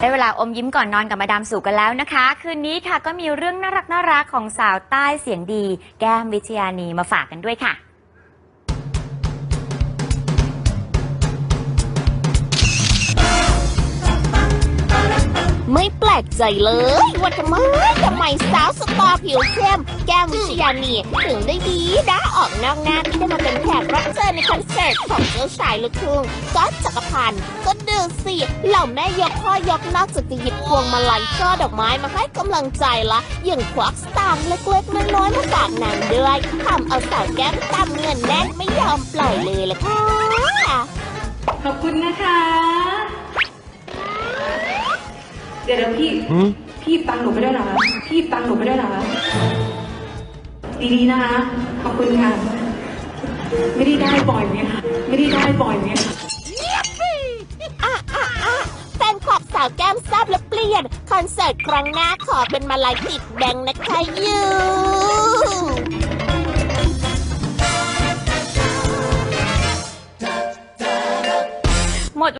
ได้เวลาอมยิ้มก่อนนอนกับมาดามสู่กันแล้วนะคะ คืนนี้ค่ะก็มีเรื่องน่ารักน่ารักของสาวใต้เสียงดี แก้มวิทยานีมาฝากกันด้วยค่ะ ไม่แปลกใจเลยว่าทำไมทำไมสาวสตาร์ผิวเข้มแก้มวิชยานีถึงได้ดีด้าออกนอกหน้าที่ได้มาเป็นแขกรับเชิญในคอนเสิร์ตของเจ้าชายลูกทุ่งก็จักรพันธ์ก็ดูสิเหล่าแม่ยกพ่อยกนอกจากจะหยิบพวงมาลัยช่อดอกไม้มาให้กำลังใจละยังควักสตางค์เล็กๆน้อยๆมาฝากนางด้วยทำเอาสาวแก้มตามเงินแน่นไม่ยอมปล่อยเลยละค่ะขอบคุณนะคะ เดี๋ยวเดี๋ยวพี่พี่ตังค์หนูไม่ได้เหรอคะพี่ตังค์หนูไม่ได้เหรอคะดีๆนะคะขอบคุณค่ะ ไม่ได้ได้บ่อยเนี่ยค่ะไม่ได้ได้บ่อยเนี่ยค่ะอะอะอะแฟนคลับสาวแก้มทราบและเปลี่ยน คอนเสิร์ตครั้งหน้าขอเป็นมาลายติดแดงนะคะยู